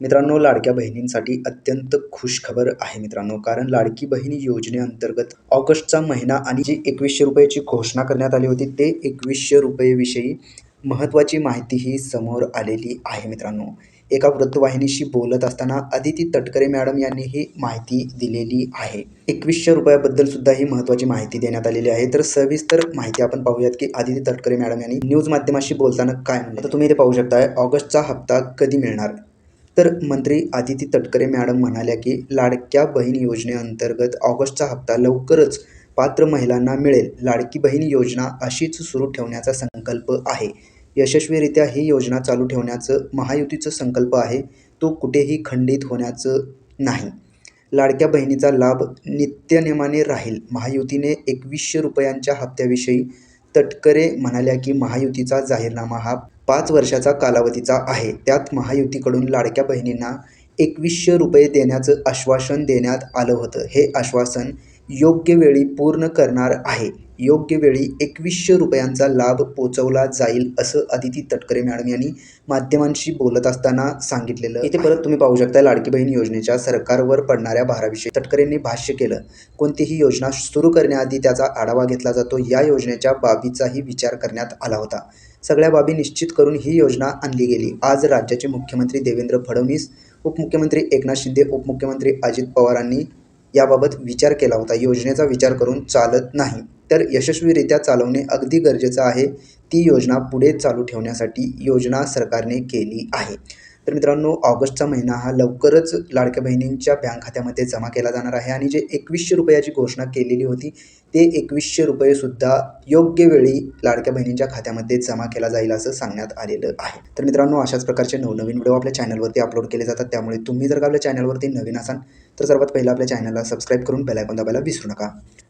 मित्रांनो लाडक्या बहिणींसाठी अत्यंत खुशखबर आहे मित्रांनो कारण लाडकी बहिणी योजनेअंतर्गत ऑगस्टचा महिना आणि जी एकवीसशे रुपयाची घोषणा करण्यात आली होती ते एकवीसशे रुपयेविषयी महत्त्वाची माहिती ही समोर आलेली आहे मित्रांनो. एका वृत्तवाहिनीशी बोलत असताना अदिती तटकरे मॅडम यांनी ही माहिती दिलेली आहे. एकवीसशे रुपयाबद्दल सुद्धा ही महत्त्वाची माहिती देण्यात आलेली आहे. तर सविस्तर माहिती आपण पाहूयात की अदिती तटकरे मॅडम यांनी न्यूज माध्यमाशी बोलताना काय म्हणलं? तर तुम्ही इथे पाहू शकताय ऑगस्टचा हप्ता कधी मिळणार? तर मंत्री आदिती तटकरे मॅडम म्हणाल्या की लाडक्या बहीण योजनेअंतर्गत ऑगस्टचा हप्ता लवकरच पात्र महिलांना मिळेल. लाडकी बहीण योजना अशीच सुरू ठेवण्याचा संकल्प आहे. यशस्वीरित्या ही योजना चालू ठेवण्याचं महायुतीचं संकल्प आहे. तो कुठेही खंडित होण्याचं नाही. लाडक्या बहिणीचा लाभ नित्यनेमाने राहील. महायुतीने एकवीसशे रुपयांच्या हप्त्याविषयी तटकरे म्हणाल्या की महायुतीचा जाहीरनामा हा पाच वर्षाचा कालावधीचा आहे. त्यात महायुतीकडून लाडक्या बहिणींना एकवीसशे रुपये देण्याचं आश्वासन देण्यात आलं होतं. हे आश्वासन योग्य वेळी पूर्ण करणार आहे. योग्य वेळी एकवीसशे रुपयांचा लाभ पोचवला जाईल असं अदिती तटकरे मॅडम यांनी माध्यमांशी बोलत असताना सांगितलेलं इथे परत तुम्ही पाहू शकता लाडकी बहीण योजनेच्या सरकारवर पडणाऱ्या भाराविषयी. तटकरेंनी भाष्य केलं कोणतीही योजना सुरू करण्याआधी त्याचा आढावा घेतला जातो. या योजनेच्या बाबीचाही विचार करण्यात आला होता. सगळ्या बाबी निश्चित करून ही योजना आणली गेली. आज राज्याचे मुख्यमंत्री देवेंद्र फडणवीस उपमुख्यमंत्री एकनाथ शिंदे उपमुख्यमंत्री अजित पवारांनी याबाबत विचार केला होता. योजनेचा विचार करून चालत नाही. तर यशस्वीरित्या चालवणे अगदी गरजेचं आहे. ती योजना पुढे चालू ठेवण्यासाठी योजना सरकारने केली आहे. तर मित्रांनो ऑगस्टचा महिना हा लवकरच लाडक्या बहिणींच्या बँक खात्यामध्ये जमा केला जाणार आहे आणि जे एकवीसशे रुपयाची घोषणा केलेली होती ते एकवीसशे रुपयेसुद्धा योग्य वेळी लाडक्या बहिणींच्या खात्यामध्ये जमा केला जाईल असं सांगण्यात आलेलं आहे. तर मित्रांनो अशाच प्रकारचे नवनवीन व्हिडिओ आपल्या चॅनलवरती अपलोड केले जातात. त्यामुळे तुम्ही जर का आपल्या चॅनलवरती नवीन असाल तर सर्वात पहिलं आपल्या चॅनलला सबस्क्राईब करून बेलायकॉन दाबायला विसरू नका.